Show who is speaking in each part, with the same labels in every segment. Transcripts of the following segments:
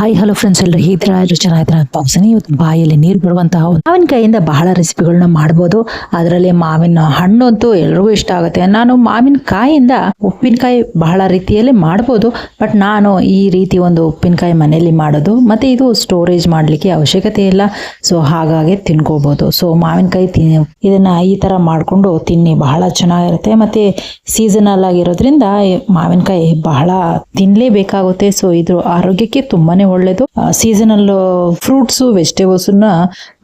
Speaker 1: Hi hello friends ಎಲ್ಲರೂ ಹೇಗಿದ್ದೀರಾ? ಎಲ್ಲರೂ ಚೆನ್ನಾಗಿದ್ದೀರಾ ಅಂತ ಇವತ್ತು ಬಾಯಲ್ಲಿ ನೀರು ಬರುವಂತಹ ಮಾವಿನಕಾಯಿಯಿಂದ ಬಹಳ ರೆಸಿಪಿಗಳನ್ನ ಮಾಡ್ಬೋದು. ಅದರಲ್ಲಿ ಮಾವಿನ ಹಣ್ಣು ಅಂತೂ ಎಲ್ರಿಗೂ ಇಷ್ಟ ಆಗುತ್ತೆ. ನಾನು ಮಾವಿನಕಾಯಿಯಿಂದ ಉಪ್ಪಿನಕಾಯಿ ಬಹಳ ರೀತಿಯಲ್ಲಿ ಮಾಡ್ಬೋದು. ಬಟ್ ನಾನು ಈ ರೀತಿ ಒಂದು ಉಪ್ಪಿನಕಾಯಿ ಮನೆಯಲ್ಲಿ ಮಾಡೋದು. ಮತ್ತೆ ಇದು ಸ್ಟೋರೇಜ್ ಮಾಡಲಿಕ್ಕೆ ಅವಶ್ಯಕತೆ ಇಲ್ಲ. ಸೊ ಹಾಗಾಗಿ ತಿನ್ಕೋಬಹುದು ಸೊ ಮಾವಿನಕಾಯಿ ಇದನ್ನ ಈ ತರ ಮಾಡ್ಕೊಂಡು ತಿನ್ನಿ. ಬಹಳ ಚೆನ್ನಾಗಿರುತ್ತೆ. ಮತ್ತೆ ಸೀಸನಲ್ ಆಗಿರೋದ್ರಿಂದ ಈ ಮಾವಿನಕಾಯಿ ಬಹಳ ತಿನ್ನಲೇಬೇಕಾಗುತ್ತೆ ಸೊ ಇದು ಆರೋಗ್ಯಕ್ಕೆ ತುಂಬಾನೇ ಒಳ್ಳೇದು. ಸೀಸನಲ್ ಫ್ರೂಟ್ಸ್ ವೆಜಿಟೇಬಲ್ಸ್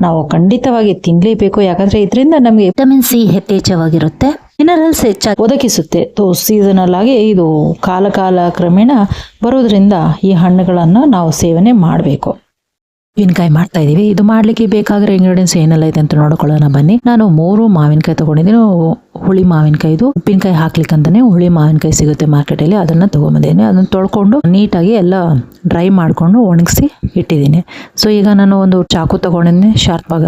Speaker 1: ನಾವು ಖಂಡಿತವಾಗಿ ತಿನ್ಲೇಬೇಕು. ಯಾಕಂದ್ರೆ ಇದರಿಂದ ನಮಗೆ ವಿಟಮಿನ್ ಸಿ ಯಥೇಚ್ಛವಾಗಿರುತ್ತೆ. ಮಿನರಲ್ಸ್ ಹೆಚ್ಚಾಗಿ ಒದಗಿಸುತ್ತೆ. ಸೀಸನಲ್ ಆಗಿ ಇದು ಕಾಲ ಕಾಲ ಕ್ರಮೇಣ ಬರೋದ್ರಿಂದ ಈ ಹಣ್ಣುಗಳನ್ನು ನಾವು ಸೇವನೆ ಮಾಡಬೇಕು. ಉಪ್ಪಿನಕಾಯಿ ಮಾಡ್ತಾ ಇದೀವಿ. ಇದು ಮಾಡ್ಲಿಕ್ಕೆ ಬೇಕಾಗಿರೋ ಇಂಗ್ರೀಡಿಯೆಂಟ್ಸ್ ಏನೆಲ್ಲ ಇದೆ ಅಂತ ನೋಡ್ಕೊಳ್ಳೋಣ ಬನ್ನಿ. ನಾನು ಮೂರು ಮಾವಿನಕಾಯಿ ತಗೊಂಡಿದ್ದೀನಿ. ಹುಳಿ ಮಾವಿನಕಾಯಿದು, ಉಪ್ಪಿನಕಾಯಿ ಹಾಕ್ಲಿಕ್ಕೆ ಅಂತಾನೆ ಹುಳಿ ಮಾವಿನಕಾಯಿ ಸಿಗುತ್ತೆ ಮಾರ್ಕೆಟ್ ಅಲ್ಲಿ. ಅದನ್ನ ತಗೊಂಬಂದಿದ್ದೀನಿ. ಅದನ್ನ ತೊಳ್ಕೊಂಡು ನೀಟಾಗಿ ಎಲ್ಲ ಡ್ರೈ ಮಾಡ್ಕೊಂಡು ಒಣಗಿಸಿ ಇಟ್ಟಿದ್ದೀನಿ. ಸೊ ಈಗ ನಾನು ಒಂದು ಚಾಕು ತಗೊಂಡಿದ್ದೀನಿ. ಶಾರ್ಪ್ ಆಗ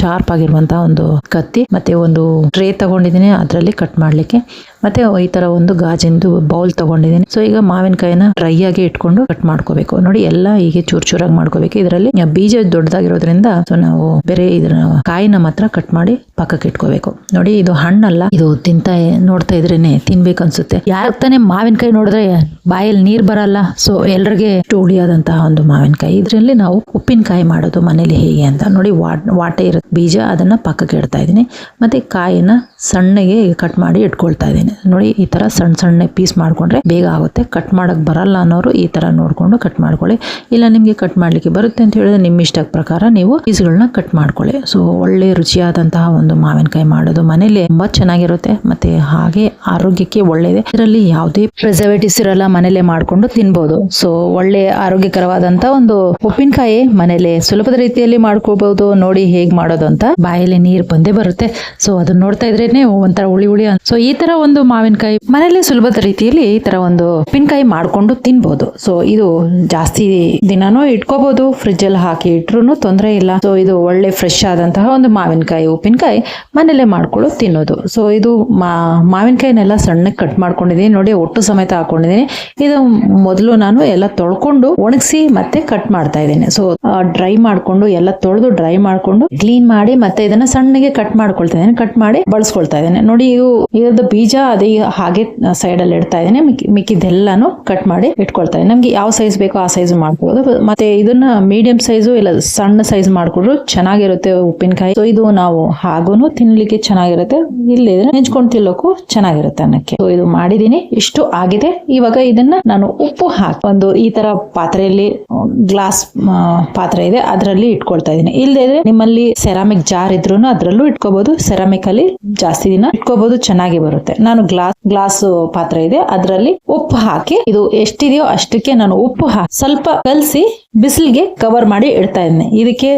Speaker 1: ಶಾರ್ಪ್ ಆಗಿರುವಂತಹ ಒಂದು ಕತ್ತಿ ಮತ್ತೆ ಒಂದು ಟ್ರೇ ತಗೊಂಡಿದ್ದೀನಿ ಅದರಲ್ಲಿ ಕಟ್ ಮಾಡ್ಲಿಕ್ಕೆ. ಮತ್ತೆ ಈ ತರ ಒಂದು ಗಾಜಿಂದು ಬೌಲ್ ತಗೊಂಡಿದ್ದೀನಿ. ಸೊ ಈಗ ಮಾವಿನಕಾಯಿನ ಡ್ರೈ ಆಗಿ ಇಟ್ಕೊಂಡು ಕಟ್ ಮಾಡ್ಕೋಬೇಕು. ನೋಡಿ, ಎಲ್ಲ ಹೀಗೆ ಚೂರ್ ಚೂರಾಗಿ ಮಾಡ್ಕೋಬೇಕು. ಇದರಲ್ಲಿ ಬೀಜ ದೊಡ್ಡದಾಗಿರೋದ್ರಿಂದ ಸೊ ನಾವು ಬೇರೆ ಇದನ್ನ ಕಾಯಿನ ಮಾತ್ರ ಕಟ್ ಮಾಡಿ ಪಕ್ಕಕ್ಕೆ ಇಟ್ಕೋಬೇಕು. ನೋಡಿ, ಇದು ಹಣ್ಣಲ್ಲ ಇದು ತಿಂತಾ ನೋಡ್ತಾ ಇದ್ರೇನೆ ತಿನ್ಬೇಕು ಅನ್ಸುತ್ತೆ ಯಾರ ತಾನೇ ಮಾವಿನಕಾಯಿ ನೋಡಿದ್ರೆ ಬಾಯಲ್ಲಿ ನೀರ್ ಬರಲ್ಲ. ಸೊ ಎಲ್ರಿಗೆ ಉಳಿಯಾದಂತಹ ಒಂದು ಮಾವಿನಕಾಯಿ. ಇದರಲ್ಲಿ ನಾವು ಉಪ್ಪಿನಕಾಯಿ ಮಾಡೋದು ಮನೇಲಿ ಹೇಗೆ ಅಂತ ನೋಡಿ ವಾಟ್ ಇರುತ್ತೆ ಬೀಜ ಅದನ್ನ ಪಕ್ಕಕ್ಕೆ ಇಡ್ತಾ ಇದ್ದೀನಿ. ಮತ್ತೆ ಕಾಯಿನ ಸಣ್ಣಗೆ ಕಟ್ ಮಾಡಿ ಇಟ್ಕೊಳ್ತಾ ಇದ್ದೀನಿ. ನೋಡಿ, ಈ ತರ ಸಣ್ಣ ಸಣ್ಣ ಪೀಸ್ ಮಾಡ್ಕೊಂಡ್ರೆ ಬೇಗ ಆಗುತ್ತೆ. ಕಟ್ ಮಾಡಕ್ ಬರಲ್ಲ ಅನ್ನೋರು ಈ ತರ ನೋಡ್ಕೊಂಡು ಕಟ್ ಮಾಡ್ಕೊಳ್ಳಿ. ಇಲ್ಲ ನಿಮ್ಗೆ ಕಟ್ ಮಾಡ್ಲಿಕ್ಕೆ ಬರುತ್ತೆ ಅಂತ ಹೇಳಿದ್ರೆ ನಿಮ್ಮ ಇಷ್ಟ ಪ್ರಕಾರ ನೀವು ಪೀಸ್ಗಳನ್ನ ಕಟ್ ಮಾಡ್ಕೊಳ್ಳಿ. ಸೊ ಒಳ್ಳೆ ರುಚಿಯಾದಂತಹ ಒಂದು ಮಾವಿನಕಾಯಿ ಮಾಡೋದು ಮನೇಲಿ ತುಂಬಾ ಚೆನ್ನಾಗಿರುತ್ತೆ. ಮತ್ತೆ ಹಾಗೆ ಆರೋಗ್ಯಕ್ಕೆ ಒಳ್ಳೇದೆ. ಇದರಲ್ಲಿ ಯಾವುದೇ ಪ್ರಿಸರ್ವೇಟಿವ್ಸ್ ಇರಲ್ಲ ಮನೇಲೆ ಮಾಡ್ಕೊಂಡು ತಿನ್ಬಹುದು ಸೊ ಒಳ್ಳೆ ಆರೋಗ್ಯಕರವಾದಂತ ಒಂದು ಉಪ್ಪಿನಕಾಯಿ ಮನೇಲೆ ಸುಲಭದ ರೀತಿಯಲ್ಲಿ ಮಾಡ್ಕೋಬಹುದು ನೋಡಿ ಹೇಗ್ ಮಾಡೋದು ಅಂತ ಬಾಯಲ್ಲಿ ನೀರ್ ಬಂದೇ ಬರುತ್ತೆ. ಸೊ ಅದನ್ನ ನೋಡ್ತಾ ಇದ್ರೇನೆ ಒಂಥರ ಹುಳಿ ಹುಳಿ ಸೊ ಈ ತರ ಒಂದು ಮಾವಿನಕಾಯಿ ಮನೇಲೆ ಸುಲಭದ ರೀತಿಯಲ್ಲಿ ಈ ತರ ಒಂದು ಉಪ್ಪಿನಕಾಯಿ ಮಾಡ್ಕೊಂಡು ತಿನ್ಬಹುದು ಸೊ ಇದು ಜಾಸ್ತಿ ದಿನಾನೂ ಇಟ್ಕೋಬಹುದು ಫ್ರಿಜ್ ಅಲ್ಲಿ ಹಾಕಿ ಇಟ್ರು ತೊಂದರೆ ಇಲ್ಲ. ಸೊ ಇದು ಒಳ್ಳೆ ಫ್ರೆಶ್ ಆದಂತಹ ಒಂದು ಮಾವಿನಕಾಯಿ, ಉಪ್ಪಿನಕಾಯಿ ಮನೇಲೆ ಮಾಡ್ಕೊಂಡು ತಿನ್ನೋದು. ಸೊ ಇದು ಮಾ, ಮಾವಿನಕಾಯಿನೆಲ್ಲ ಸಣ್ಣಗೆ ಕಟ್ ಮಾಡ್ಕೊಂಡಿದ್ದೀನಿ. ನೋಡಿ, ಒಟ್ಟು ಸಮೇತ ಹಾಕೊಂಡಿದ್ದೀನಿ. ಇದು ಮೊದಲು ನಾನು ಎಲ್ಲ ತೊಳ್ಕೊಂಡು ಒಣಗಿಸಿ ಮತ್ತೆ ಕಟ್ ಮಾಡ್ತಾ ಇದ್ದೀನಿ. ಸೊ ಡ್ರೈ ಮಾಡ್ಕೊಂಡು, ಎಲ್ಲ ತೊಳೆದು ಡ್ರೈ ಮಾಡ್ಕೊಂಡು ಕ್ಲೀನ್ ಮಾಡಿ ಮತ್ತೆ ಇದನ್ನ ಸಣ್ಣಗೆ ಕಟ್ ಮಾಡ್ಕೊಳ್ತಾ ಇದ್ದೀನಿ. ಕಟ್ ಮಾಡಿ ಬಳಸ್ಕೊಳ್ತಾ ಇದ್ದೀನಿ. ನೋಡಿ, ಇದು, ಇದ್ರದ್ದು ಬೀಜ ಅದೇ ಹಾಗೆ ಸೈಡ್ ಅಲ್ಲಿ ಇಡ್ತಾ ಇದ್ದೀನಿ. ಮಿಕ್ಕಿ, ಮಿಕ್ಕಿದ್ದೆಲ್ಲಾನು ಕಟ್ ಮಾಡಿ ಇಟ್ಕೊಳ್ತಾ ಇದ್ದೀನಿ. ನಮ್ಗೆ ಯಾವ ಸೈಜ್ ಬೇಕೋ ಆ ಸೈಜ್ ಮಾಡ್ಕೋಬಹುದು ಮತ್ತೆ ಇದನ್ನ ಮೀಡಿಯಂ ಸೈಜು ಇಲ್ಲ, ಸಣ್ಣ ಸೈಜ್ ಮಾಡ್ಕೊಂಡ್ರು ಚೆನ್ನಾಗಿರುತ್ತೆ ಉಪ್ಪಿನಕಾಯಿ. ಸೊ ಇದು ನಾವು ಹಾಗೂ ತಿನ್ಲಿಕ್ಕೆ ಚೆನ್ನಾಗಿರುತ್ತೆ. ಇಲ್ಲಿದ್ರೆ ನೆಂಚ್ಕೊಂಡು ತಿನ್ನೋಕು ಚೆನ್ನಾಗಿರುತ್ತೆ ಅನ್ನಕ್ಕೆ. ಇದು ಮಾಡಿದೀನಿ. ಇಷ್ಟು ಆಗಿದೆ. ಇವಾಗ ಇದನ್ನ ನಾನು ಉಪ್ಪು ಹಾಕಿ ಒಂದು ಈ ತರ ಪಾತ್ರೆಯಲ್ಲಿ ಗ್ಲಾಸ್ ಪಾತ್ರೆ ಇದೆ. ಅದರಲ್ಲಿ ಇಟ್ಕೊಳ್ತಾ ಇದೀನಿ. ಇಲ್ಲದೆ ಇದ್ರೆ ನಿಮ್ಮಲ್ಲಿ ಸೆರಾಮಿಕ್ ಜಾರ್ ಇದ್ರು ಅದ್ರಲ್ಲೂ ಇಟ್ಕೋಬಹುದು ಸೆರಾಮಿಕ್ ಅಲ್ಲಿ ಜಾಸ್ತಿ ದಿನ ಇಟ್ಕೋಬಹುದು ಚೆನ್ನಾಗಿ ಬರುತ್ತೆ. ನಾನು ಗ್ಲಾಸ್ ಗ್ಲಾಸ್ ಪಾತ್ರೆ ಇದೆ. ಅದರಲ್ಲಿ ಉಪ್ಪು ಹಾಕಿ ಇದು ಎಷ್ಟಿದೆಯೋ ಅಷ್ಟಕ್ಕೆ ನಾನು ಉಪ್ಪು ಹಾಕಿ ಸ್ವಲ್ಪ ಕಲಸಿ ಬಿಸಿಲಿಗೆ ಕವರ್ ಮಾಡಿ ಇಡ್ತಾ ಇದ್ದೀನಿ ಇದಕ್ಕೆ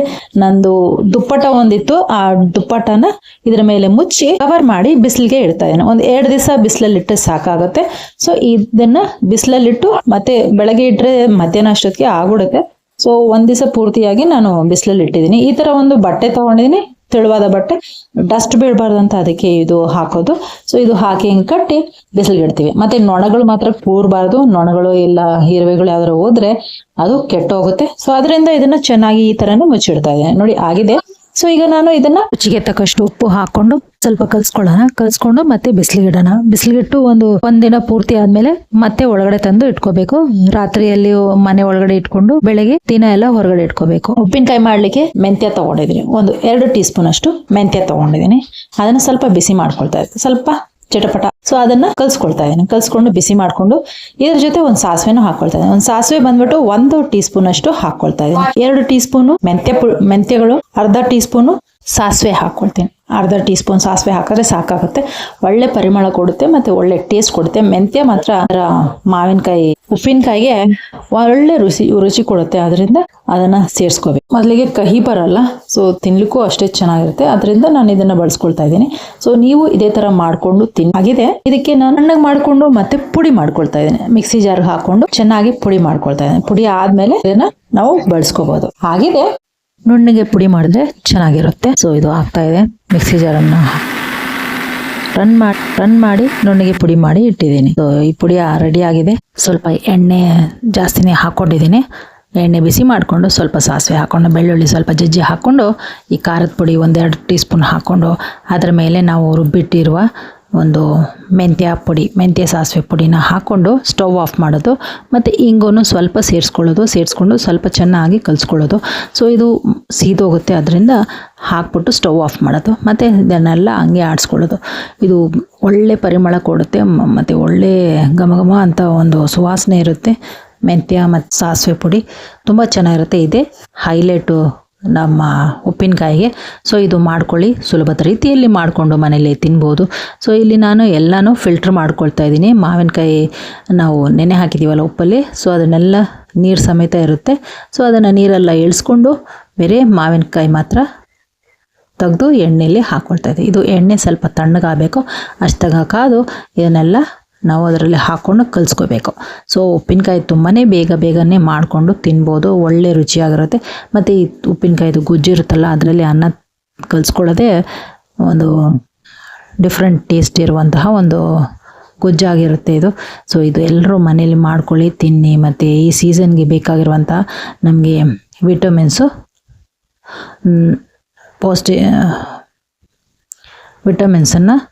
Speaker 1: ನಂದು ದುಪ್ಪಟ ಒಂದಿತ್ತು. ಆ ದುಪ್ಪಟನ ಇದ್ರ ಮೇಲೆ ಮುಚ್ಚಿ ಕವರ್ ಮಾಡಿ ಬಿಸಿಲಿಗೆ ಇಡ್ತಾ ಇದ್ದೇನೆ ಒಂದ್ ಎರಡು ದಿವಸ ಬಿಸಿಲಲ್ಲಿ ಇಟ್ಟರೆ ಸಾಕಾಗುತ್ತೆ. ಸೊ ಇದನ್ನ ಬಿಸಿಲಲ್ಲಿಟ್ಟು ಮತ್ತೆ ಬೆಳಗ್ಗೆ ಇಟ್ಟರೆ ಮಧ್ಯಾಹ್ನ ಅಷ್ಟೊತ್ತಿಗೆ ಆಗ್ಬಿಡುತ್ತೆ. ಸೊ ಒಂದ್ ದಿವಸ ಪೂರ್ತಿಯಾಗಿ ನಾನು ಬಿಸಿಲಲ್ಲಿ ಇಟ್ಟಿದ್ದೀನಿ. ಈ ತರ ಒಂದು ಬಟ್ಟೆ ತಗೊಂಡಿದ್ದೀನಿ. ತೆಳುವಾದ ಬಟ್ಟೆ. ಡಸ್ಟ್ ಬೀಳಬಾರ್ದಂತ ಅದಕ್ಕೆ ಇದು ಹಾಕೋದು. ಸೊ ಇದು ಹಾಕಿ ಹಿಂಗೆ ಕಟ್ಟಿ ಬಿಸಿಲಿಗೆ ಇಡ್ತೀವಿ. ಮತ್ತೆ ನೊಣಗಳು ಮಾತ್ರ ಕೂರಬಾರ್ದು ನೊಣಗಳು ಇಲ್ಲ ಇರುವೆಗಳು ಯಾವ್ದಾರು ಹೋದ್ರೆ ಅದು ಕೆಟ್ಟೋಗುತ್ತೆ. ಸೊ ಅದರಿಂದ ಇದನ್ನ ಚೆನ್ನಾಗಿ ಈ ತರನೇ ಮುಚ್ಚಿಡ್ತಾ ಇದೆ ನೋಡಿ, ಆಗಿದೆ. ಸೊ ಈಗ ನಾನು ಇದನ್ನ ರುಚಿಗೆ ತಕ್ಕಷ್ಟು ಉಪ್ಪು ಹಾಕೊಂಡು ಸ್ವಲ್ಪ ಕಲ್ಸ್ಕೊಳ್ಳೋಣ. ಕಲ್ಸ್ಕೊಂಡು ಮತ್ತೆ ಬಿಸಿಲಿಗಿಡೋಣ ಬಿಸಿಲಿಗಿಟ್ಟು ಒಂದು ಒಂದಿನ ಪೂರ್ತಿ ಆದ್ಮೇಲೆ ಮತ್ತೆ ಒಳಗಡೆ ತಂದು ಇಟ್ಕೋಬೇಕು. ರಾತ್ರಿಯಲ್ಲಿ ಮನೆ ಒಳಗಡೆ ಇಟ್ಕೊಂಡು ಬೆಳಗ್ಗೆ ದಿನ ಎಲ್ಲ ಹೊರಗಡೆ ಇಟ್ಕೋಬೇಕು. ಉಪ್ಪಿನಕಾಯಿ ಮಾಡ್ಲಿಕ್ಕೆ ಮೆಂತ್ಯ ತಗೊಂಡಿದ್ದೀನಿ. ಒಂದು ಎರಡು ಟೀ ಸ್ಪೂನ್ ಅಷ್ಟು ಮೆಂತ್ಯ ತಗೊಂಡಿದ್ದೀನಿ. ಅದನ್ನ ಸ್ವಲ್ಪ ಬಿಸಿ ಮಾಡ್ಕೊಳ್ತಾ ಇದ್ದೀನಿ ಸ್ವಲ್ಪ ಚಟಪಟ. ಸೊ ಅದನ್ನ ಕಲ್ಸ್ಕೊಳ್ತಾ ಇದ್ದೀನಿ ಕಲ್ಸ್ಕೊಂಡು ಬಿಸಿ ಮಾಡ್ಕೊಂಡು ಇದ್ರ ಜೊತೆ ಒಂದು ಸಾಸಿವೆನೂ ಹಾಕೊಳ್ತಾ ಇದ್ದೀನಿ ಒಂದು ಸಾಸಿವೆ ಬಂದ್ಬಿಟ್ಟು ಒಂದು ಟೀ ಸ್ಪೂನ್ ಅಷ್ಟು ಹಾಕೊಳ್ತಾ ಇದ್ದೀನಿ ಎರಡು ಟೀ ಸ್ಪೂನು ಮೆಂತ್ಯ ಮೆಂತ್ಯಗಳು, ಅರ್ಧ ಟೀ ಸ್ಪೂನು ಸಾಸಿವೆ ಹಾಕೊಳ್ತೀನಿ. ಅರ್ಧ ಟೀ ಸ್ಪೂನ್ ಸಾಸಿವೆ ಹಾಕಿದ್ರೆ ಸಾಕಾಗುತ್ತೆ. ಒಳ್ಳೆ ಪರಿಮಳ ಕೊಡುತ್ತೆ ಮತ್ತೆ ಒಳ್ಳೆ ಟೇಸ್ಟ್ ಕೊಡುತ್ತೆ. ಮೆಂತ್ಯ ಮಾತ್ರ ಅದರ ಮಾವಿನಕಾಯಿ, ಉಪ್ಪಿನಕಾಯಿಗೆ ಒಳ್ಳೆ ರುಚಿ ರುಚಿ ಕೊಡುತ್ತೆ. ಅದರಿಂದ ಅದನ್ನ ಸೇರಿಸ್ಕೋಬೇಕು. ಮೊದಲಿಗೆ ಕಹಿ ಬರಲ್ಲ. ಸೊ ತಿನ್ಲಿಕ್ಕೂ ಅಷ್ಟೇ ಚೆನ್ನಾಗಿರುತ್ತೆ. ಅದರಿಂದ ನಾನು ಇದನ್ನ ಬಳಸ್ಕೊಳ್ತಾ ಇದ್ದೀನಿ. ಸೊ ನೀವು ಇದೇ ತರ ಮಾಡ್ಕೊಂಡು ತಿನ್ ಆಗಿದೆ. ಇದಕ್ಕೆ ನಾನು ಸಣ್ಣಗೆ ಮಾಡ್ಕೊಂಡು ಮತ್ತೆ ಪುಡಿ ಮಾಡ್ಕೊಳ್ತಾ ಇದ್ದೀನಿ. ಮಿಕ್ಸಿ ಜಾರ್ ಹಾಕೊಂಡು ಚೆನ್ನಾಗಿ ಪುಡಿ ಮಾಡ್ಕೊಳ್ತಾ ಇದ್ದೀನಿ. ಪುಡಿ ಆದ್ಮೇಲೆ ಇದನ್ನ ನಾವು ಬಳಸ್ಕೋಬಹುದು ಆಗಿದೆ. ನುಣ್ಣಗೆ ಪುಡಿ ಮಾಡಿದ್ರೆ ಚೆನ್ನಾಗಿರುತ್ತೆ. ಸೊ ಇದು ಆಗ್ತಾ ಇದೆ. ಮಿಕ್ಸಿ ಜಾರನ್ನು ರನ್ ಮಾಡಿ ರನ್ ಮಾಡಿ ನುಣ್ಣಗೆ ಪುಡಿ ಮಾಡಿ ಇಟ್ಟಿದ್ದೀನಿ. ಸೊ ಈ ಪುಡಿ ರೆಡಿ ಆಗಿದೆ. ಸ್ವಲ್ಪ ಎಣ್ಣೆ ಜಾಸ್ತಿನೇ ಹಾಕೊಂಡಿದ್ದೀನಿ. ಎಣ್ಣೆ ಬಿಸಿ ಮಾಡಿಕೊಂಡು ಸ್ವಲ್ಪ ಸಾಸಿವೆ ಹಾಕ್ಕೊಂಡು ಬೆಳ್ಳುಳ್ಳಿ ಸ್ವಲ್ಪ ಜಜ್ಜಿ ಹಾಕ್ಕೊಂಡು ಈ ಖಾರದ ಪುಡಿ ಒಂದೆರಡು ಟೀ ಸ್ಪೂನ್ ಹಾಕ್ಕೊಂಡು ಅದರ ಮೇಲೆ ನಾವು ರುಬ್ಬಿಟ್ಟಿರುವ ಒಂದು ಮೆಂತ್ಯ ಪುಡಿ, ಮೆಂತ್ಯ ಸಾಸಿವೆ ಪುಡಿನ ಹಾಕ್ಕೊಂಡು ಸ್ಟವ್ ಆಫ್ ಮಾಡೋದು. ಮತ್ತು ಇಂಗೂ ಸ್ವಲ್ಪ ಸೇರಿಸ್ಕೊಳ್ಳೋದು, ಸೇರಿಸ್ಕೊಂಡು ಸ್ವಲ್ಪ ಚೆನ್ನಾಗಿ ಕಲಿಸ್ಕೊಳ್ಳೋದು. ಸೊ ಇದು ಸೀದೋಗುತ್ತೆ. ಅದರಿಂದ ಹಾಕ್ಬಿಟ್ಟು ಸ್ಟೌವ್ ಆಫ್ ಮಾಡೋದು. ಮತ್ತು ಇದನ್ನೆಲ್ಲ ಹಂಗೆ ಆಡಿಸ್ಕೊಳ್ಳೋದು. ಇದು ಒಳ್ಳೆ ಪರಿಮಳ ಕೊಡುತ್ತೆ. ಮತ್ತು ಒಳ್ಳೆ ಘಮ ಘಮ ಅಂತ ಒಂದು ಸುವಾಸನೆ ಇರುತ್ತೆ. ಮೆಂತ್ಯ ಮತ್ತು ಸಾಸಿವೆ ಪುಡಿ. ತುಂಬ ಚೆನ್ನಾಗಿರುತ್ತೆ. ಇದೆ ಹೈಲೈಟು ನಮ್ಮ ಉಪ್ಪಿನಕಾಯಿಗೆ. ಸೊ ಇದು ಮಾಡ್ಕೊಳ್ಳಿ. ಸುಲಭದ ರೀತಿಯಲ್ಲಿ ಮಾಡಿಕೊಂಡು ಮನೇಲಿ ತಿನ್ಬೋದು. ಸೊ ಇಲ್ಲಿ ನಾನು ಎಲ್ಲನೂ ಫಿಲ್ಟ್ರ್ ಮಾಡ್ಕೊಳ್ತಾ ಇದ್ದೀನಿ. ಮಾವಿನಕಾಯಿ ನಾವು ನೆನೆ ಹಾಕಿದ್ದೀವಲ್ಲ ಉಪ್ಪಲ್ಲಿ. ಸೊ ಅದನ್ನೆಲ್ಲ ನೀರು ಸಮೇತ ಇರುತ್ತೆ. ಸೊ ಅದನ್ನು ನೀರೆಲ್ಲ ಇಳಿಸ್ಕೊಂಡು ಬೇರೆ ಮಾವಿನಕಾಯಿ ಮಾತ್ರ ತೆಗೆದು ಎಣ್ಣೆಯಲ್ಲಿ ಹಾಕ್ಕೊಳ್ತಾ ಇದ್ದೀವಿ ಇದು ಎಣ್ಣೆ ಸ್ವಲ್ಪ ತಣ್ಣಗಾಗಬೇಕು. ಅಷ್ಟಾಗ ಕಾದು ಇದನ್ನೆಲ್ಲ ನಾವು ಅದರಲ್ಲಿ ಹಾಕ್ಕೊಂಡು ಕಲಿಸ್ಕೋಬೇಕು. ಸೊ ಉಪ್ಪಿನಕಾಯಿ ತುಂಬಾ ಬೇಗ ಬೇಗನೆ ಮಾಡಿಕೊಂಡು ತಿನ್ಬೋದು. ಒಳ್ಳೆ ರುಚಿಯಾಗಿರುತ್ತೆ. ಮತ್ತು ಈ ಉಪ್ಪಿನಕಾಯಿದು ಗುಜ್ಜು ಇರುತ್ತಲ್ಲ, ಅದರಲ್ಲಿ ಅನ್ನ ಕಲಿಸ್ಕೊಳ್ಳೋದೇ ಒಂದು ಡಿಫ್ರೆಂಟ್ ಟೇಸ್ಟ್ ಇರುವಂತಹ ಒಂದು ಗೊಜ್ಜಾಗಿರುತ್ತೆ ಇದು. ಸೊ ಇದು ಎಲ್ಲರೂ ಮನೇಲಿ ಮಾಡ್ಕೊಳ್ಳಿ, ತಿನ್ನಿ. ಮತ್ತು ಈ ಸೀಸನ್ಗೆ ಬೇಕಾಗಿರುವಂಥ ನಮಗೆ ವಿಟಮಿನ್ಸು ಪೌಷ್ಟಿ ವಿಟಮಿನ್ಸನ್ನು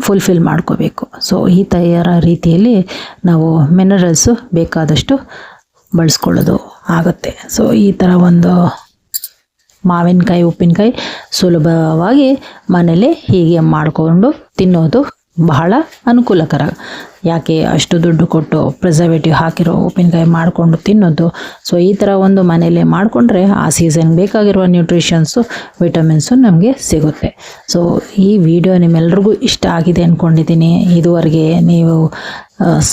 Speaker 1: ಫುಲ್ಫಿಲ್ ಮಾಡ್ಕೋಬೇಕು. ಸೊ ಈ ತಯಾರ ರೀತಿಯಲ್ಲಿ ನಾವು ಮಿನರಲ್ಸು ಬೇಕಾದಷ್ಟು ಬಳಸ್ಕೊಳ್ಳೋದು ಆಗುತ್ತೆ. ಸೊ ಈ ಥರ ಒಂದು ಮಾವಿನಕಾಯಿ, ಉಪ್ಪಿನಕಾಯಿ ಸುಲಭವಾಗಿ ಮನೇಲಿ ಹೀಗೆ ಮಾಡಿಕೊಂಡು ತಿನ್ನೋದು ಬಹಳ ಅನುಕೂಲಕರ. ಯಾಕೆ ಅಷ್ಟು ದುಡ್ಡು ಕೊಟ್ಟು ಪ್ರಿಸರ್ವೇಟಿವ್ ಹಾಕಿರೋ ಉಪ್ಪಿನಕಾಯಿ ಮಾಡಿಕೊಂಡು ತಿನ್ನೋದು? ಸೊ ಈ ಥರ ಒಂದು ಮನೇಲಿ ಮಾಡಿಕೊಂಡ್ರೆ ಆ ಸೀಸನ್ ಬೇಕಾಗಿರುವ ನ್ಯೂಟ್ರಿಷನ್ಸು ವಿಟಮಿನ್ಸು ನಮಗೆ ಸಿಗುತ್ತೆ. ಸೊ ಈ ವಿಡಿಯೋ ನಿಮ್ಮೆಲ್ರಿಗೂ ಇಷ್ಟ ಆಗಿದೆ ಅಂದ್ಕೊಂಡಿದ್ದೀನಿ ಇದುವರೆಗೆ ನೀವು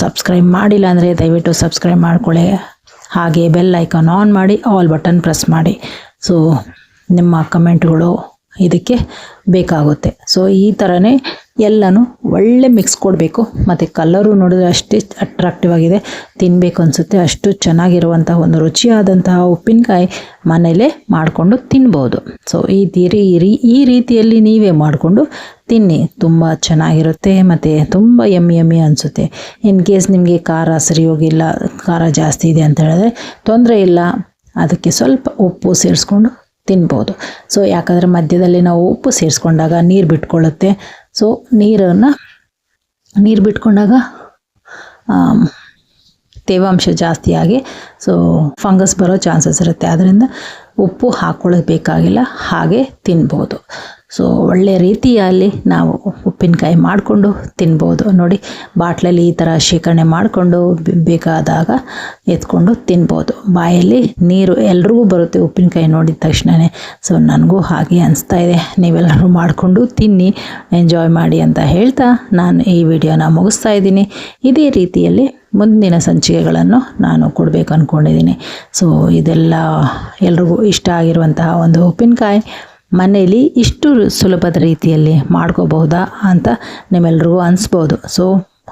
Speaker 1: ಸಬ್ಸ್ಕ್ರೈಬ್ ಮಾಡಿಲ್ಲ ಅಂದರೆ ದಯವಿಟ್ಟು ಸಬ್ಸ್ಕ್ರೈಬ್ ಮಾಡಿಕೊಳ್ಳಿ. ಹಾಗೆ ಬೆಲ್ ಐಕಾನ್ ಆನ್ ಮಾಡಿ ಆಲ್ ಬಟನ್ ಪ್ರೆಸ್ ಮಾಡಿ. ಸೊ ನಿಮ್ಮ ಕಮೆಂಟ್ಗಳು ಇದಕ್ಕೆ ಬೇಕಾಗುತ್ತೆ. ಸೊ ಈ ಥರನೇ ಎಲ್ಲನೂ ಒಳ್ಳೆ ಮಿಕ್ಸ್ ಕೊಡಬೇಕು. ಮತ್ತು ಕಲ್ಲರು ನೋಡಿದ್ರೆ ಅಷ್ಟೇ ಅಟ್ರಾಕ್ಟಿವ್ ಆಗಿದೆ. ತಿನ್ನಬೇಕು ಅನಿಸುತ್ತೆ. ಅಷ್ಟು ಚೆನ್ನಾಗಿರುವಂತಹ ಒಂದು ರುಚಿಯಾದಂತಹ ಉಪ್ಪಿನಕಾಯಿ ಮನೇಲೇ ಮಾಡಿಕೊಂಡು ತಿನ್ಬೋದು. ಸೊ ಈ ತೀರಿ ಈ ರೀತಿಯಲ್ಲಿ ನೀವೇ ಮಾಡಿಕೊಂಡು ತಿನ್ನಿ. ತುಂಬ ಚೆನ್ನಾಗಿರುತ್ತೆ. ಮತ್ತು ತುಂಬ ಎಮ್ಮಿ ಎಮ್ಮಿ ಅನಿಸುತ್ತೆ. ಇನ್ ಕೇಸ್ ನಿಮಗೆ ಖಾರ ಸರಿ ಹೋಗಿಲ್ಲ ಖಾರ ಜಾಸ್ತಿ ಇದೆ ಅಂತ ಹೇಳಿದ್ರೆ ತೊಂದರೆ ಇಲ್ಲ. ಅದಕ್ಕೆ ಸ್ವಲ್ಪ ಉಪ್ಪು ಸೇರಿಸ್ಕೊಂಡು ತಿನ್ಬೋದು. ಸೊ ಯಾಕಂದರೆ ಮಧ್ಯದಲ್ಲಿ ನಾವು ಉಪ್ಪು ಸೇರಿಸ್ಕೊಂಡಾಗ ನೀರು ಬಿಟ್ಕೊಳ್ಳುತ್ತೆ. ಸೊ ನೀರನ್ನು ನೀರು ಬಿಟ್ಕೊಂಡಾಗ ತೇವಾಂಶ ಜಾಸ್ತಿಯಾಗಿ ಸೊ ಫಂಗಸ್ ಬರೋ ಚಾನ್ಸಸ್ ಇರುತ್ತೆ. ಅದರಿಂದ ಉಪ್ಪು ಹಾಕ್ಕೊಳ್ಳೋದು ಬೇಕಾಗಿಲ್ಲ, ಹಾಗೆ ತಿನ್ಬೋದು. ಸೊ ಒಳ್ಳೆ ರೀತಿಯಲ್ಲಿ ನಾವು ಉಪ್ಪಿನಕಾಯಿ ಮಾಡಿಕೊಂಡು ತಿನ್ಬೋದು. ನೋಡಿ, ಬಾಟ್ಲಲ್ಲಿ ಈ ಥರ ಶೇಖರಣೆ ಮಾಡಿಕೊಂಡು ಬೇಕಾದಾಗ ಎತ್ಕೊಂಡು ತಿನ್ಬೋದು. ಬಾಯಲ್ಲಿ ನೀರು ಎಲ್ರಿಗೂ ಬರುತ್ತೆ ಉಪ್ಪಿನಕಾಯಿ ನೋಡಿದ ತಕ್ಷಣವೇ ಸೊ ನನಗೂ ಹಾಗೆ ಅನಿಸ್ತಾ ಇದೆ. ನೀವೆಲ್ಲರೂ ಮಾಡಿಕೊಂಡು ತಿನ್ನಿ, ಎಂಜಾಯ್ ಮಾಡಿ ಅಂತ ಹೇಳ್ತಾ ನಾನು ಈ ವಿಡಿಯೋನ ಮುಗಿಸ್ತಾ ಇದ್ದೀನಿ. ಇದೇ ರೀತಿಯಲ್ಲಿ ಮುಂದಿನ ಸಂಚಿಕೆಗಳನ್ನು ನಾನು ಕೊಡಬೇಕು ಅಂದ್ಕೊಂಡಿದ್ದೀನಿ ಸೊ ಇದೆಲ್ಲ ಎಲ್ರಿಗೂ ಇಷ್ಟ ಆಗಿರುವಂತಹ ಒಂದು ಉಪ್ಪಿನಕಾಯಿ ಮನೆಯಲ್ಲಿ ಇಷ್ಟು ಸುಲಭದ ರೀತಿಯಲ್ಲಿ ಮಾಡ್ಕೋಬಹುದಾ ಅಂತ ನಿಮ್ಮೆಲ್ರಿಗೂ ಅನಿಸ್ಬೋದು. ಸೊ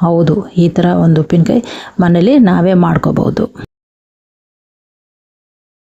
Speaker 1: ಹೌದು, ಈ ಥರ ಒಂದು ಉಪ್ಪಿನಕಾಯಿ ಮನೇಲಿ ನಾವೇ ಮಾಡ್ಕೋಬಹುದು.